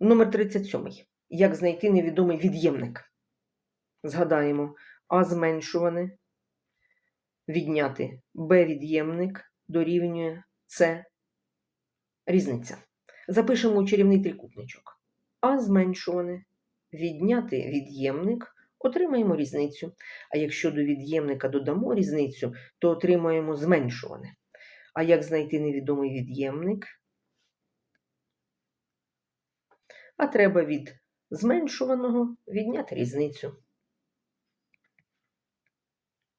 Номер 37. Як знайти невідомий від'ємник? Згадаємо А зменшуване, відняти Б від'ємник дорівнює С різниця. Запишемо у чарівний трикутничок. А зменшуване, відняти від'ємник, отримаємо різницю. А якщо до від'ємника додамо різницю, то отримаємо зменшуване. А як знайти невідомий від'ємник? А треба від зменшуваного відняти різницю.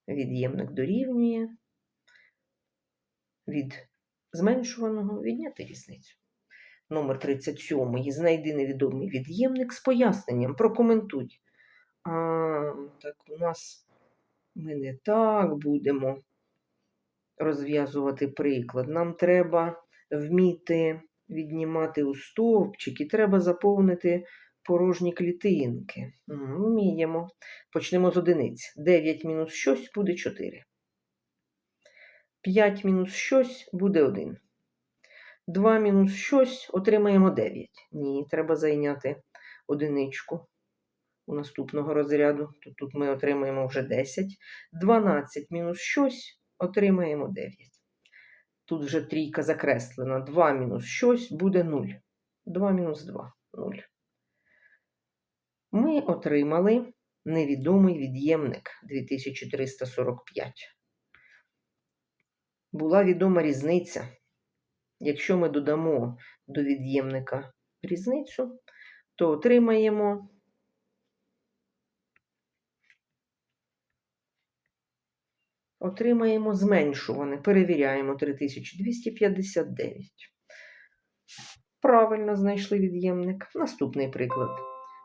Від'ємник дорівнює від зменшуваного відняти різницю. Номер 37. Знайди невідомий від'ємник з поясненням. Прокоментуй. А, так, у нас ми не так будемо розв'язувати приклад. Нам треба вміти віднімати у стовпчики, треба заповнити порожні клітинки. Вміємо. Почнемо з одиниць. 9 мінус щось буде 4. 5 мінус щось буде 1. 2 мінус щось отримаємо 9. Ні, треба зайняти одиничку у наступного розряду. Тут ми отримаємо вже 10. 12 мінус щось отримаємо 9. Тут вже трійка закреслена. 2 мінус щось буде 0. 2 мінус 2 0. Ми отримали невідомий від'ємник 2345. Була відома різниця. Якщо ми додамо до від'ємника різницю, то отримаємо отримаємо зменшуване. Перевіряємо 3259. Правильно знайшли від'ємник. Наступний приклад.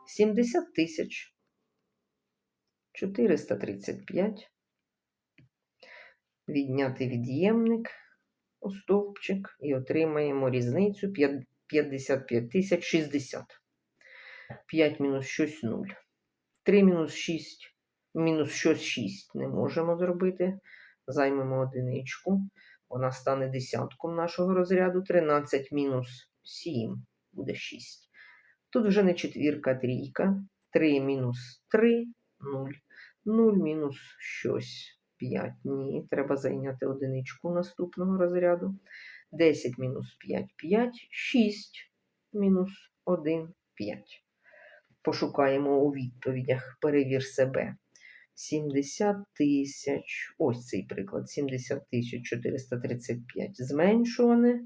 70 тисяч 435. Відняти від'ємник у стовпчик і отримаємо різницю 55 тисяч 60. 5 мінус щось 0. 3 мінус 6, мінус щось 6 не можемо зробити. Займемо одиничку. Вона стане десятком нашого розряду. 13 мінус 7 буде 6. Тут вже не четвірка, трійка. 3 мінус 3 0. 0 мінус щось 5. Ні, треба зайняти одиничку наступного розряду. 10 мінус 5 5. 6 мінус 1 5. Пошукаємо у відповідях. Перевір себе. 70 тисяч. Ось цей приклад. 70 тисяч 435 зменшуване.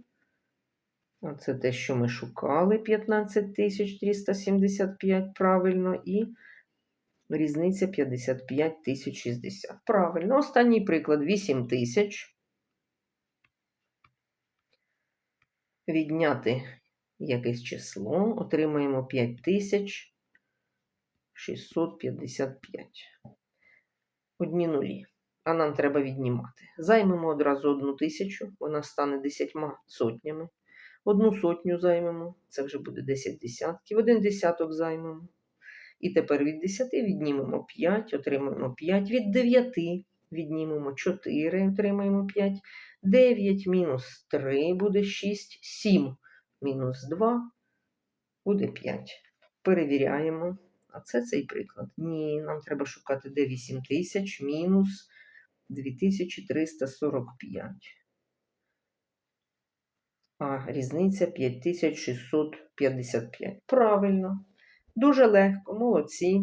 Оце те, що ми шукали. 15 тисяч 375 правильно. І різниця 55 тисяч 60. Правильно. Останній приклад 8 тисяч. Відняти якесь число. Отримаємо 5 тисяч 655. Одні нулі. А нам треба віднімати. Займемо одразу одну тисячу, вона стане десятьма сотнями. Одну сотню займемо, це вже буде 10 десятків, один десяток займемо. І тепер від 10 віднімемо 5, отримаємо 5. Від 9 віднімемо 4, отримаємо 5. 9 мінус 3 буде 6, 7 мінус 2 буде 5. Перевіряємо. А це цей приклад. Ні, нам треба шукати де 8 тисяч мінус 2345. А різниця 5655. Правильно. Дуже легко, молодці.